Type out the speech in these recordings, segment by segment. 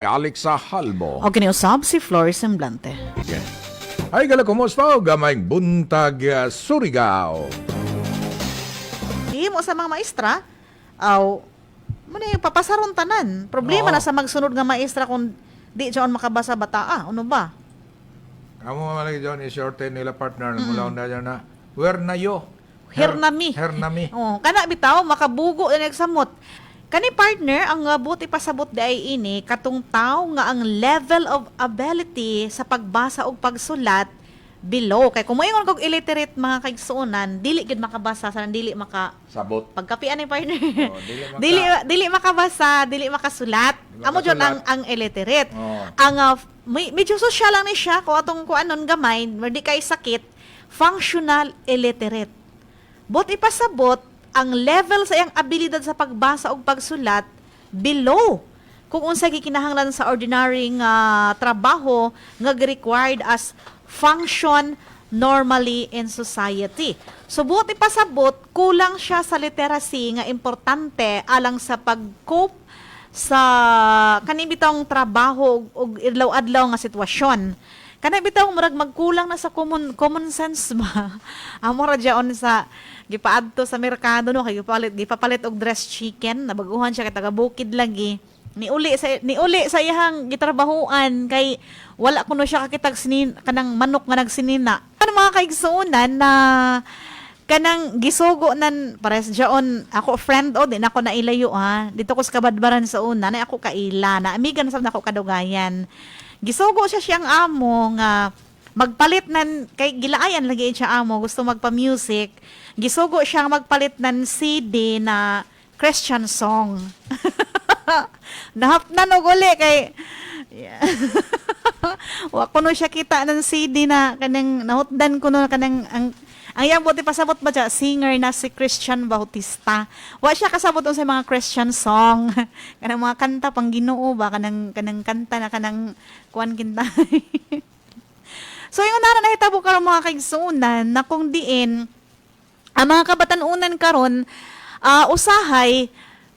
Alexa Halbo. O kiniusab si Flor Semblante. Yeah. Ay gala kumusta o gamayng buntag uh, Surigao. Di mo sa mga maestra, aw, muna yung papasaron tanan. Problema Oo. na sa magsunod nga maestra kung di dyan makabasa bata. Ah, ano ba? Amo malagi John isorte nila partner mula onda dyan na where na yo? Hernami. Hernami. Oh, kana bitaw makabugo na nagsamot. Kani partner ang uh, buti pasabot di ay ini katong tao nga ang level of ability sa pagbasa ug pagsulat below kay kung moingon kog illiterate mga kaigsuonan dili gid makabasa sa dili maka Sabot. pagkapian ni partner. Oh, dili maka- dili dili makabasa, dili makasulat. Dili Amo jud ang ang illiterate. Oh. Ang uh, may, medyo social lang ni siya kung atong kuanon gamay, di kay sakit, functional illiterate. Bot ipasabot ang level sa iyang abilidad sa pagbasa ug pagsulat below kung unsa gikinahanglan sa ordinary nga trabaho nga required as function normally in society. So buti pasabot kulang siya sa literacy nga importante alang sa pag-cope sa kani bitong trabaho ug adlaw-adlaw nga sitwasyon. Kana bitaw murag magkulang na sa common common sense ba. Amo ra sa gipaadto sa merkado no? Kay gipalit gipapalit og dress chicken. Nabaguhan siya kay taga bukid lagi. Ni uli sa ni uli sa iyang gitrabahuan kay wala kuno siya kakitag sinin kanang manok nga nagsinina. Ano mga kaigsuonan na kanang gisugo nan pares jaon ako friend o din ako nailayo ha? Dito ko sa kabadbaran sa una na ako kaila. Na amigan sa nako kadugayan. Gisugo siya siyang amo nga magpalit nan kay gilaayan lagi siya amo gusto magpa music gisugo siya magpalit nan CD na Christian song nahapnan og uli kay Yeah. Wa ko no siya kita ng CD na kanang nahutdan ko no kanang ang ang iyang buti pasabot ba siya, singer na si Christian Bautista. Wa siya kasabot sa mga Christian song. kanang mga kanta pang Ginoo ba kanang kanang kanta na kanang kuan kinta. So yung nara nahitabo karon mga kaigsuunan na kung diin ang mga kabatanunan karon ah, usahay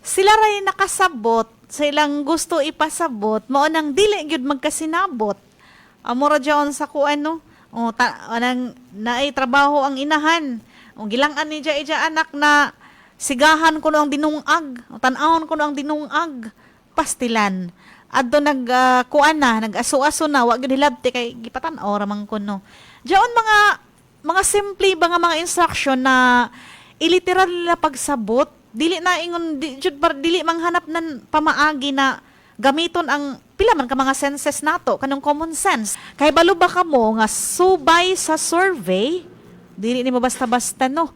sila ray nakasabot sa ilang gusto ipasabot mao nang dili gyud magkasinabot. Amora diyon sa kuan no? O ta anang naay trabaho ang inahan. O gilang-an ni diya ija anak na sigahan ko no ang dinungag. O tan-awon ko no ang dinungag. Pastilan adto nag ah, kuan na nag-aso-aso na wa gyud hilabti kay gipatan-aw ra man kuno. Diyon mga mga simple ba nga mga instruction na iliteral nila pagsabot? Dili na ingon di, jud par dili manghanap nan pamaagi na gamiton ang pila man ka mga senses nato kanang common sense. Kay balo ba kamo nga subay sa survey? Dili nimo basta-basta no?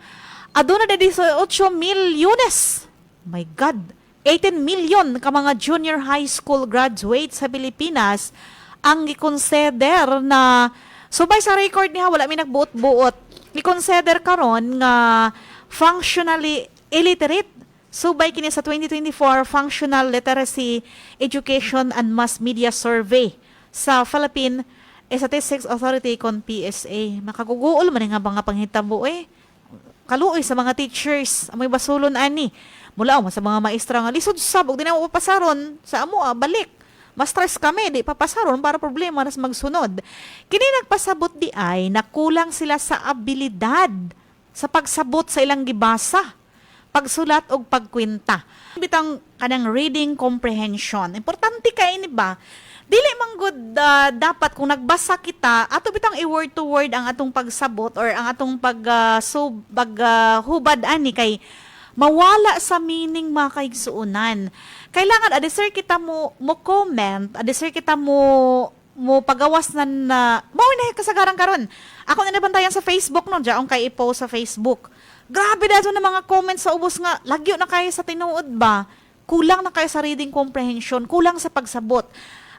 Aduna na 18 milyones my god 18 million ka mga junior high school graduates sa Pilipinas ang gikonsider na subay sa record niya wala mi nagbuot-buot. I-consider karon nga functionally illiterate. Subay kini sa 2024 Functional Literacy Education and Mass Media Survey sa Philippine Statistics Authority kon PSA makaguguol man nga mga panghitabo eh. Kaluoy sa mga teachers. Amoy basulon ani mula mo sa mga maestra nga lisod sab og di na mo papasaron. Sa amo ah, balik. Mas stress kami di papasaron para problema nas magsunod. Kini nagpasabot di ay nakulang sila sa abilidad sa pagsabot sa ilang gibasa pagsulat og pagkwenta bitang kanang reading comprehension. Importante kay ni ba dili man gud ah, dapat kung nagbasa kita ato bitang i-word to word ang atong pagsabot or ang atong pag ah, so pag ah, hubad ani kay mawala sa meaning mga kaigsuunan. Kailangan adisir kita mo mo comment, adisir kita mo mo pagawas na na mao na kasagaran karon. Ako na nabantayan sa Facebook no, diaong kay i-post sa Facebook. Grabe dato na mga comments sa ubos nga lagyo na kayo sa tinuod ba? Kulang na kayo sa reading comprehension, kulang sa pagsabot.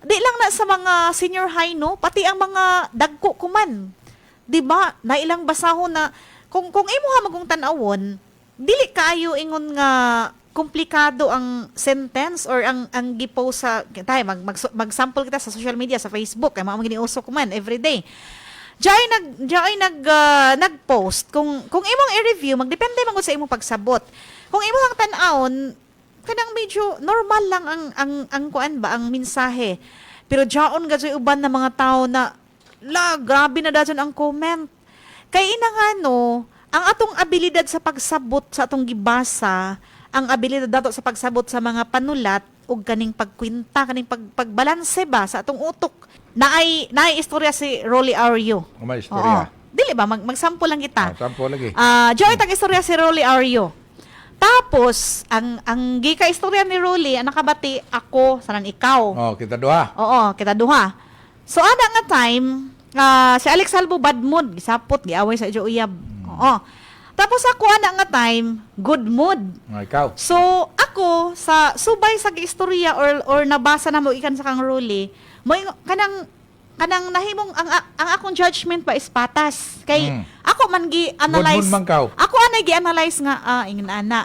Di lang na sa mga senior high no, pati ang mga dagko kuman. 'Di ba? Na ilang basahon na kung kung imo ha magong tan-awon, dili kayo ingon nga komplikado ang sentence or ang ang gipost sa tayo mag, mag mag-sample kita sa social media sa Facebook kay mao giniuso ko man every day. Jay nag jay nag ah, nag-post kung kung imong i-review magdepende man sa imong pagsabot. Kung imong tan-awon kanang medyo normal lang ang ang ang kuan ba ang mensahe. Pero jaon gadyo uban na mga tao na la grabe na dayon ang comment. Kay ina nga no, ang atong abilidad sa pagsabot sa atong gibasa, ang abilidad dato sa pagsabot sa mga panulat ug kaning pagkwinta kaning pag, pagbalanse ba sa atong utok. Naay naay istorya si Rolly Ario. May istorya. Oo. Dili ba mag magsample lang kita. Ah, sampo lagi. Ah, Joy tag istorya si Rolly Ario. Tapos ang ang gika istorya ni Rolly ang nakabati ako sanan ikaw. Oh, kita duha. Oo, kita duha. So ana nga time, ah, si Alex Salvo bad mood, gisapot, giaway sa Ijo Uyab. Oo. Tapos ako ana nga time, good mood. Oh, ikaw. So ako sa subay sa istorya or or nabasa na mo ikan sa kang Rolly, mo kanang kanang nahimong ang ang akong judgment pa is patas. Kay Mm. ako man gi-analyze. Good mood man kaw. Ako anay gi-analyze nga ah ingin ana.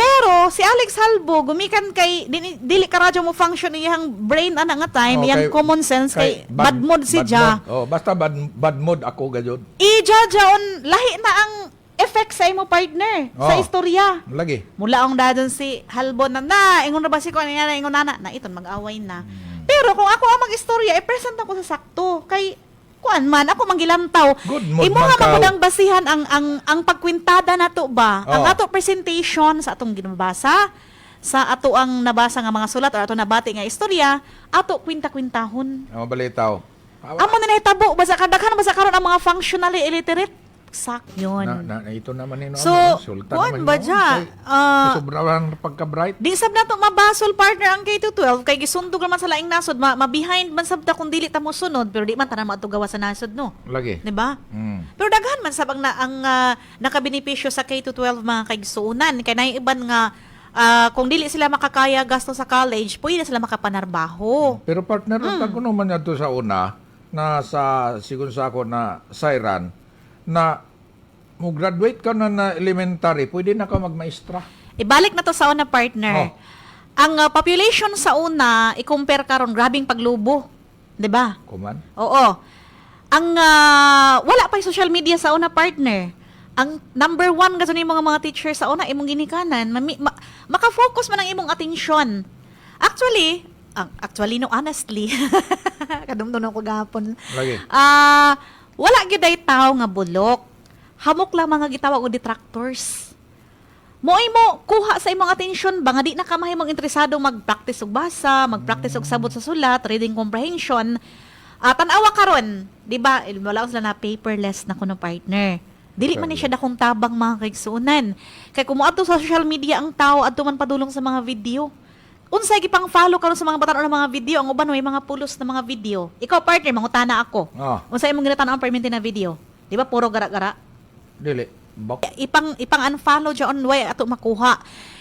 Pero si Alex Halbo gumikan kay dili, dili ka radyo mo function iyang brain ana nga time, Oh, iyang kay- common sense kay, bad, mood si bad Ja. mood. Oh, basta bad, bad mood ako gayud. I-judge lahi na ang effect sa imo partner sa Oh. istorya. Lagi. Mula ang dadon si Halbo na na, ingon na ba si ko na ingon na na, na iton mag-away na. Pero kung ako ang mag-istorya, i-present ako sa sakto. Kay, kuan man, ako manggilantaw. Imo nga magudang basihan ang, ang, ang pagkwintada na to ba? Ang Oh. ato presentation sa atong ginabasa, sa ato ang nabasa nga mga sulat or ato nabati nga istorya, ato kwinta-kwintahon. Ang balitaw. Amo na nahitabo, basa kadaghan basa karon ang mga functionally illiterate. Sak yun. Na, na, ito naman yun. So, sultan kuan ba dya? Kay- Ah, Sobrang pagka-bright. Di sab na to mabasol partner ang K212 kay gisundog naman sa laing nasod ma, ma-behind man sab ta kung dili ta mo sunod pero di man tanan maadto gawa sa nasod no. Lagi. Di ba? Mm. Pero daghan man sab ang na, ang ah, nakabenepisyo sa K212 mga kaigsuunan kay nay iban nga ah, kung dili sila makakaya gasto sa college, pwede na sila makapanarbaho. Pero partner, mm. ko naman yan to sa una, na sa, sigun sa ako na Siran, na mo graduate ka na na elementary, pwede na ka magmaestra. Ibalik na to sa una partner. Oh. Ang ah, population sa una, i-compare karon grabing paglubo, 'di ba? Kuman. Oo. Ang ah, wala pa yung social media sa una partner. Ang number one kasi yung mga mga teacher sa una imong ginikanan, mami, ma, maka-focus man ang imong atensyon. Actually, ang actually no honestly, kadumdum ko gahapon. Lagi. Ah, wala gyud ay tao nga bulok. Hamok lang mga gitawag og detractors. Moay mo kuha sa imong atensyon ba nga di na ka mahimong interesado mag-practice og basa, mag-practice og sabot sa sulat, reading comprehension. Ah, tan-awa karon, di ba? Eh, Wala sila na paperless na kuno partner. Dili man ni siya dakong tabang mga kaigsuunan. Kay kung moadto sa social media ang tao adto man padulong sa mga video. Unsay gipang follow karon sa mga batan ng mga video, ang uban may mga pulos na mga video. Ikaw partner, mangutana ako. Ah, Unsay imong ginatan ang permente na video? Di ba puro gara-gara? dili. Bak. ipang ipang unfollow dyan way ato makuha.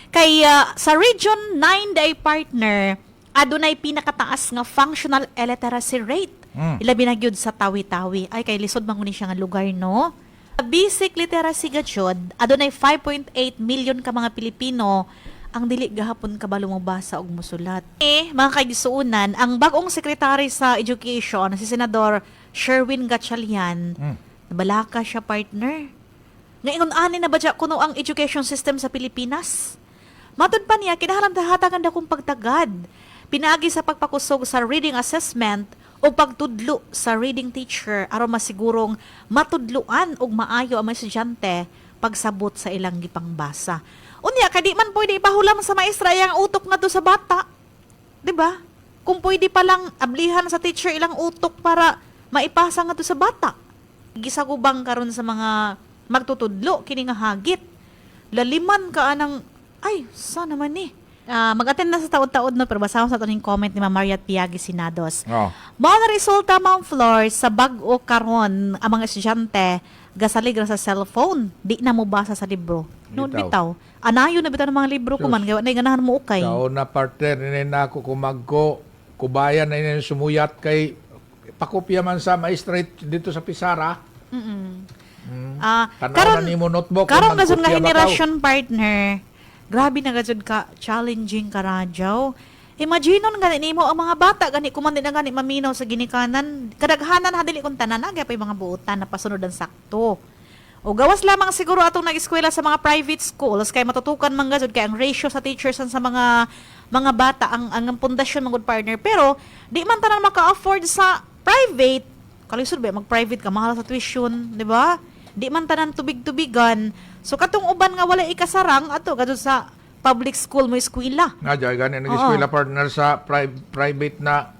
Kay ah, sa Region 9 day partner adunay pinakataas nga functional illiteracy rate. Mm. Ilabi na gyud sa tawi-tawi. Ay kay lisod man guni siya nga lugar no. Basic literacy gachod adunay 5.8 million ka mga Pilipino ang dili gahapon kabalo mo basa og musulat. Eh, mga kaigsuunan, ang bagong sekretary sa Education, si Senador Sherwin Gatchalian, Mm. nabalaka siya partner. Ngayon, ani na ba kuno ang education system sa Pilipinas? Matod pa niya, kinahalang tahatagan na kong pagtagad. Pinaagi sa pagpakusog sa reading assessment o pagtudlo sa reading teacher aron masigurong matudluan og maayo ang mga estudyante pagsabot sa ilang gipangbasa. Unya, kadi man pwede ipahulam sa maestra yang utok nga do sa bata. ba? Kung pwede pa lang ablihan sa teacher ilang utok para maipasa nga to sa bata. Gisagubang karon sa mga magtutudlo kini nga hagit. Laliman ka anang ay sa naman ni. Ah, mag-attend na sa taod-taod no pero basahon sa tuning comment ni Ma'am Mariat Piagi Sinados. Oh. Mao na resulta Ma'am Flor sa bag-o karon ang mga estudyante gasalig ra sa cellphone, di na mo basa sa libro. Noon Bitaw. Anayo na bitaw ng mga libro ko man kaya na ganahan mo ukay. Sa una partner, ini na ako kumagko, kubayan na ini sumuyat kay pakopya man sa maestra dito sa Pisara. Mm. Mm. Ah, Tanaw karon na nimo notebook. karon kung gazon nga generation partner. Grabe na gazon ka challenging ka radyaw. Imagine nun gani nimo ang mga bata gani kuman din na gani maminaw sa ginikanan. Kadaghanan ha dili kun tanan aga pa yung mga buutan na pasunod ang sakto. O gawas lamang siguro atong nag-eskwela sa mga private schools kay matutukan man gazud kay ang ratio sa teachers sa mga mga bata ang ang pundasyon mga partner pero di man tanan maka-afford sa private kalisod ba mag-private ka mahal sa tuition di ba di man tanan tubig-tubigan so katong uban nga wala ikasarang ato gazud sa public school mo eskwela Nga, dyan, ganyan, nag-eskwela partner sa pri- private na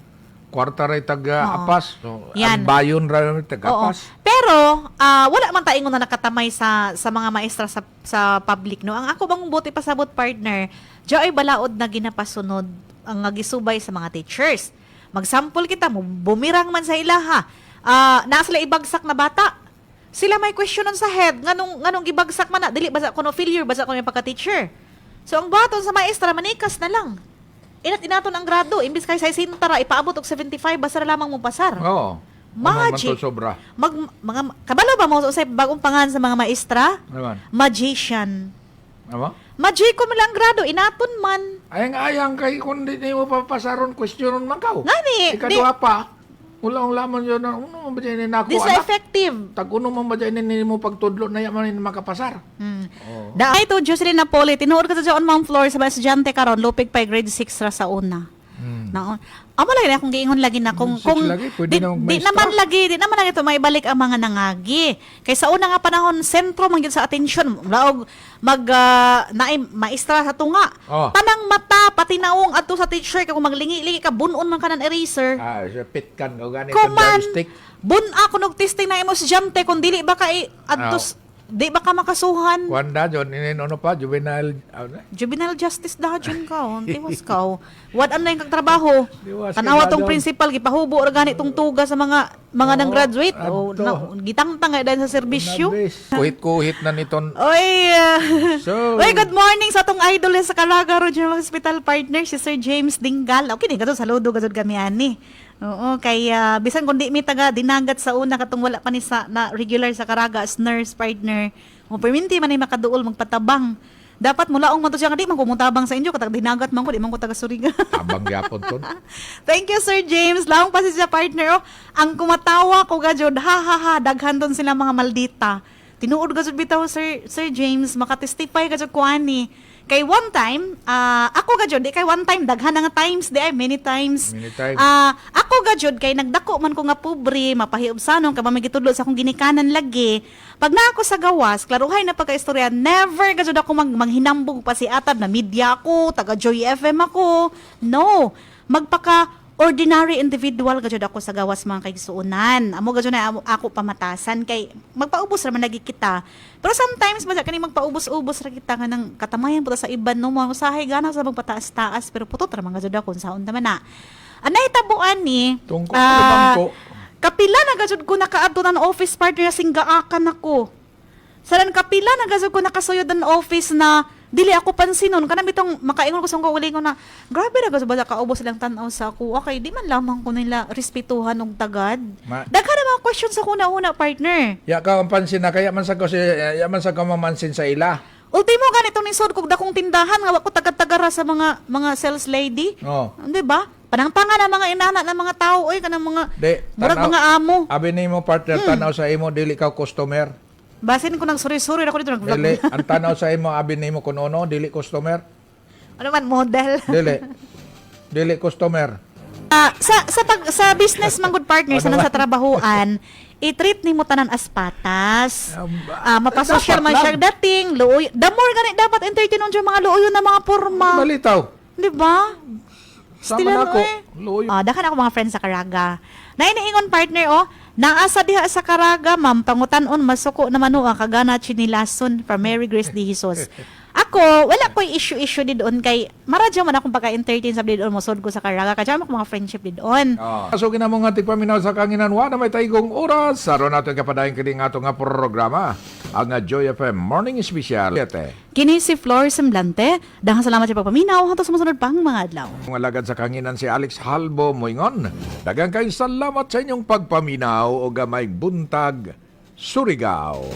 kwarta ray taga Oo. apas. So, Yan. ang bayon ray taga Oo. apas. Pero ah, wala man tayo na nakatamay sa sa mga maestra sa sa public no. Ang ako bang buti pasabot partner, ay balaod na ginapasunod ang nagisubay sa mga teachers. Magsample kita mo bumirang man sa ilaha. Ah, naa sila ibagsak na bata. Sila may questionan sa head nganong nganong gibagsak man na dili basa ko no failure basa ko yung pagka-teacher. So ang baton sa maestra manikas na lang. Inat inaton ang grado imbis kay sa sintara ipaabot og 75 basta lamang mo pasar. Oo. Magic. Man to sobra. Mag, mga, kabalo ba mo sa bagong pangan sa mga maestra? Naman. Magician. Ano? Magic ko lang grado, inaton man. Ayang ayang kay kung di mo papasaron, questionon man ka. Ngani, Ikadua pa. Wala ang laman yun. na, Uno man ba dyan nako Di sa anak? effective. Tag uno man ba dyan ni mo pagtudlo na yaman ni makapasar. Hmm. Oo. Da ay to Jocelyn Napoli, tinuod ko sa on Mount Floor sa mga estudyante karon, lupig pa grade 6 ra sa una. Hmm. Naon. Amo lagi na akong giingon lagi na kung Six kung lagi, di, na di naman lagi, di naman lagi to may balik ang mga nangagi. Kay sa una nga panahon sentro man gyud sa atensyon, laog mag ah, naay maestra sa tunga. Oh. Tanang mata pati naong adto sa teacher kay kung maglingi-lingi ka bunon man kanan eraser. Ah, siya pitkan o ganito Kuman, bun ako nog testing na imo estudyante kung dili ba ka i- adto Ah. Di ba ka makasuhan. Wanda, John, inino pa, juvenile, ano? Juvenile justice dajon ka, oh. tiwas ka. oh. What ano yung kagtrabaho? Tanawa tong principal gipahubo or gani tong tuga sa mga mga nang graduate o adto. na, gitangtang nga dahil sa serbisyo. Kuhit-kuhit na niton. Oy, ah, So- oy, good morning sa tong idol sa Calaga Regional Hospital partner si Sir James Dingal. Okay, ni gadto saludo gadto kami ani. Oo, kay ah, bisan kundi mi taga dinagat sa una katong wala pa ni sa na regular sa Caraga as nurse partner. Mo perminti man ni makaduol magpatabang. Dapat mulaong man to siya nga di man ko mutabang sa inyo katag dinagat man ko di man ko taga Suriga. Abang gyapon ton. Thank you, Sir James. Laong pa si siya partner. Oh. Ang kumatawa ko gajod, ha ha ha, daghan doon sila mga maldita. Tinuod gajod bitaw, Sir, Sir James, makatestify gajod ko ani. Kay one time, ah, ako gajod, di kay one time, daghan nga times, di ay, many times. Many times. Ah, ako gajod, kay nagdako man ko nga pobre, mapahiubsanon, kay mamigitudlo sa akong ginikanan lagi. Pag na ako sa gawas, klaruhay na pagkaistorya, never gajod ako mag manghinambog pa si Atab na media ako, taga Joy FM ako. No. Magpaka ordinary individual gajud ako sa gawas mga kaigsuunan. Amo gajud na ako pamatasan kay magpaubos ra man lagi kita. Pero sometimes ba kani magpaubos-ubos ra kita nga nang katamayan puta sa iban no mga usahay gana sa magpataas-taas pero putot ra man gajud ako sa unta man na. Anay tabuan ni sa bangko. Kapila na gajud ko nakaadto ng office partner na singgaakan ako. Saran kapila na gajud ko nakasuyod ng office na dili ako pansinon kanang bitong makaingon ko sa kauling ko na grabe na gajud ba kaubos silang tan-aw sa ako? Okay di man lamang ko nila respetuhan og tagad. Ma- daghan na mga questions sa kuna-una partner. Ya ka ang pansin na kaya man sa ko si ya man sa ka mamansin sa ila. ultimo ganitong nisod kog dakong tindahan nga wa ko tagad-tagara sa mga mga sales lady. Oh. di ba? Panangtanga na mga inana ng mga tao oy kanang mga Di, murag mga amo. Abi ni mo partner tanaw sa imo dili ka customer. Basin ko nang suri-suri ako dito nag-vlog Dili ang tanaw sa imo abi ni mo kuno no dili customer. ano man model Dili. dili customer. Ah, sa sa pag sa business man good partner sa Ano sa trabahuan, i-treat nimo tanan as patas. Um, Ah, mapasosyal man siya dating, luoy. The more gani dapat entertain unjo mga luoyo na mga porma. Balitaw. Di ba? Sama na ako. eh. Luyo. Ah, dakan ako mga friends sa Caraga. Na iniingon partner oh, naasa diha sa Caraga, ma'am, pangutan-on masuko naman o kagana chinilason from Mary Grace de Jesus. Ako, wala ko'y issue-issue di doon kay maradyo man akong pagka-entertain sa doon mosod ko sa Caraga. Kaya ako mga friendship di doon. Oh. So ginamo nga tigpaminaw sa kanginan wa na may taigong oras aron nato kapadayon kini nga nga programa ang Joy FM Morning Special. Kini si Flor Semblante. Daghang salamat sa pagpaminaw. Hangtod sa musunod pang mga adlaw. Mga lagad sa kanginan si Alex Halbo Moingon. Dagang kay salamat sa inyong pagpaminaw o gamay buntag Surigao.